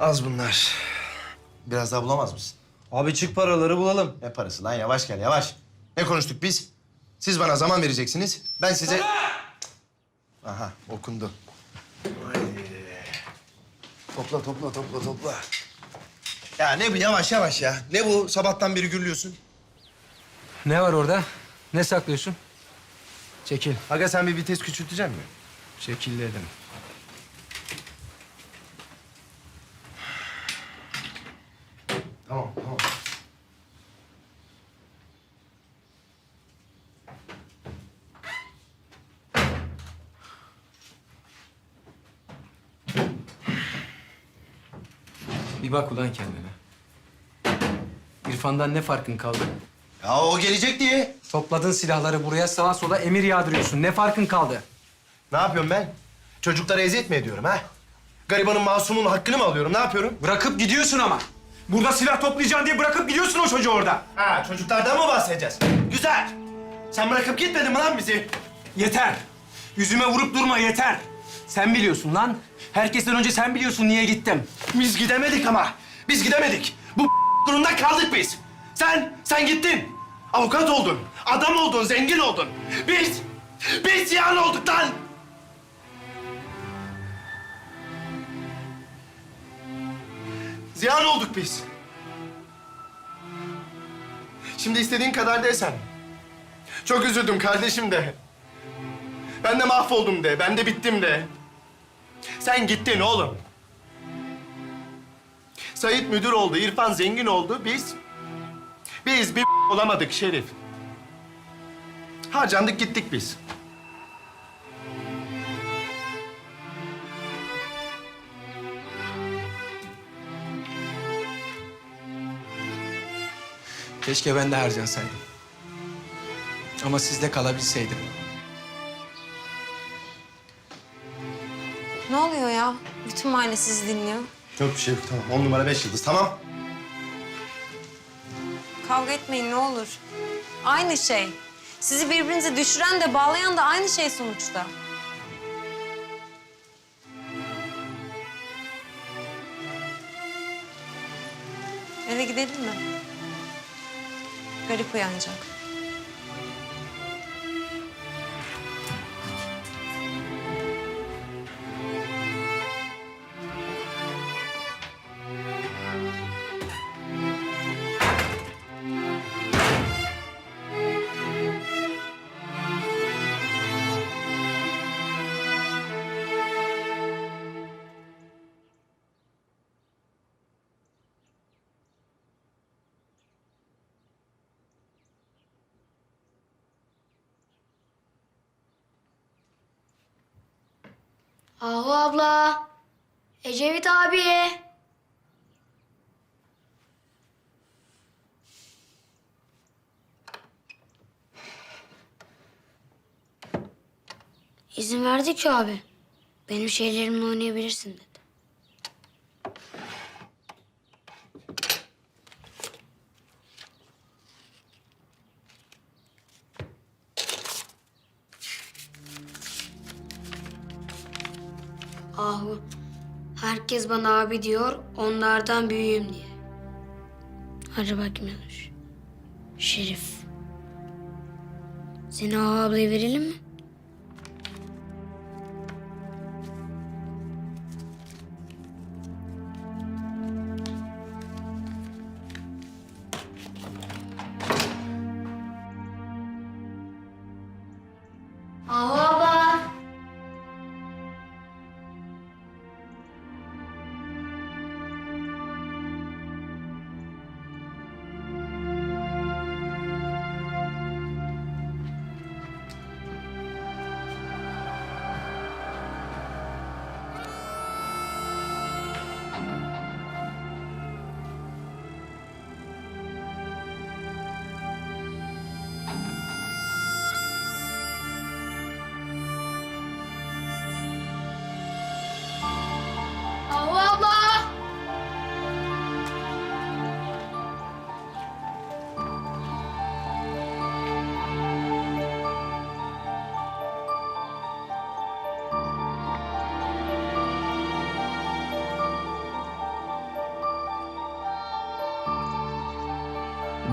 Az bunlar. Biraz daha bulamaz mısın? Abi çık paraları bulalım. Ne parası lan? Yavaş gel, yavaş. Ne konuştuk biz? Siz bana zaman vereceksiniz. Ben size... Aha, okundu. Haydi. Topla, topla, topla, topla. Ya ne bu? Yavaş, yavaş ya. Ne bu? Sabahtan beri gürlüyorsun. Ne var orada? Ne saklıyorsun? Çekil. Aga sen bir vites küçültecek misin? Çekil dedim. Tamam, tamam. Bir bak ulan kendine. İrfan'dan ne farkın kaldı? Ya o gelecek diye. Topladın silahları buraya sağa sola emir yağdırıyorsun. Ne farkın kaldı? Ne yapıyorum ben? Çocuklara eziyet mi ediyorum ha? Garibanın masumun hakkını mı alıyorum? Ne yapıyorum? Bırakıp gidiyorsun ama. Burada silah toplayacaksın diye bırakıp gidiyorsun o çocuğu orada. Ha, çocuklardan mı bahsedeceğiz? Güzel. Sen bırakıp gitmedin mi lan bizi? Yeter. Yüzüme vurup durma yeter. Sen biliyorsun lan. Herkesten önce sen biliyorsun niye gittim. Biz gidemedik ama. Biz gidemedik. Bu durumda kaldık biz. Sen, sen gittin. Avukat oldun. Adam oldun, zengin oldun. Biz, biz ziyan olduk lan. Ziyan olduk biz. Şimdi istediğin kadar de sen. Çok üzüldüm kardeşim de. Ben de mahvoldum de, ben de bittim de. Sen gittin oğlum. Sait müdür oldu, İrfan zengin oldu. Biz, biz bir olamadık Şerif. Harcandık gittik biz. Keşke ben de harcansaydım. Ama sizde kalabilseydim. Ne oluyor ya? Bütün mahalle sizi dinliyor. Yok bir şey yok, tamam. On numara beş yıldız, tamam. Kavga etmeyin ne olur. Aynı şey. Sizi birbirinize düşüren de bağlayan da aynı şey sonuçta. Eve gidelim mi? Garip uyanacak. Ahu abla. Ecevit abi. İzin verdik ya abi. Benim şeylerimle oynayabilirsin dedi. Herkes bana abi diyor, onlardan büyüğüm diye. Hadi bakayım Yanuş. Şerif. Seni Ahu ablaya verelim mi?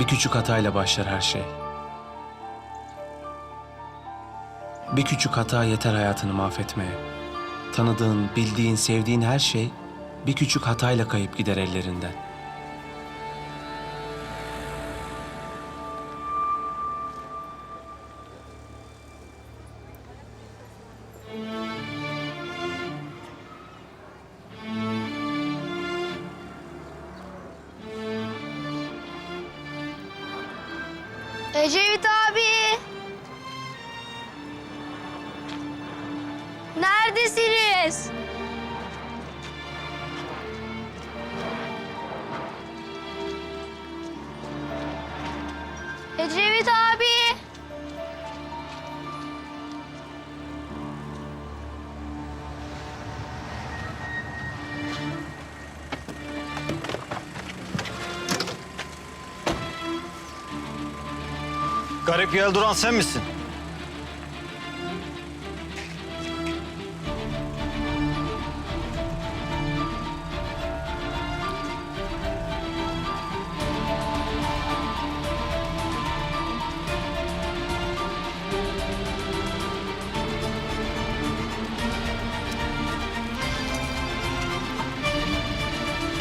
Bir küçük hatayla başlar her şey. Bir küçük hata yeter hayatını mahvetmeye. Tanıdığın, bildiğin, sevdiğin her şey bir küçük hatayla kayıp gider ellerinden. Ecevit abi. Neredesiniz? Garip gel duran sen misin?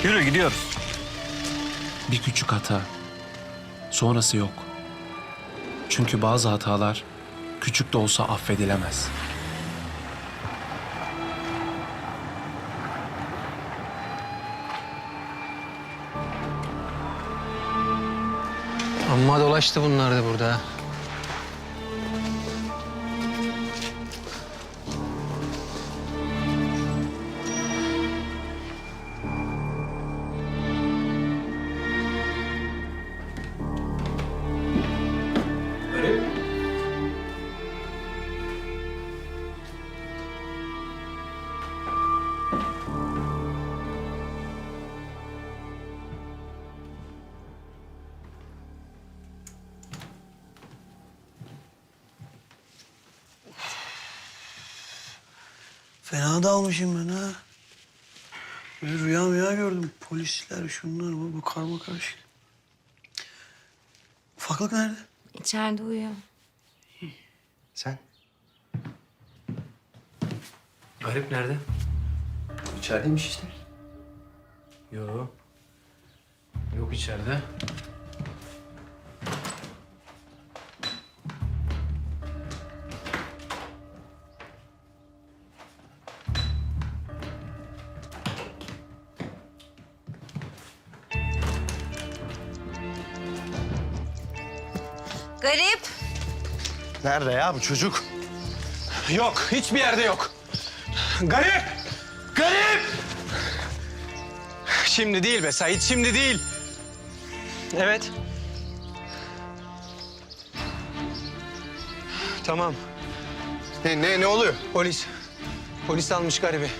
Yürü gidiyoruz. Bir küçük hata. Sonrası yok. Çünkü bazı hatalar küçük de olsa affedilemez. Amma dolaştı bunlar da burada. Fena dalmışım ben ha. Böyle rüya rüya gördüm. Polisler, şunlar, bu, bu karma karışık. Ufaklık nerede? İçeride uyuyor. Sen? Garip nerede? İçerideymiş işte. Yok. Yok içeride. Garip. Nerede ya bu çocuk? Yok, hiçbir yerde yok. Garip! Garip! Şimdi değil be Sait, şimdi değil. Evet. Tamam, Ne, ne, ne oluyor? polis. Polis almış garibi.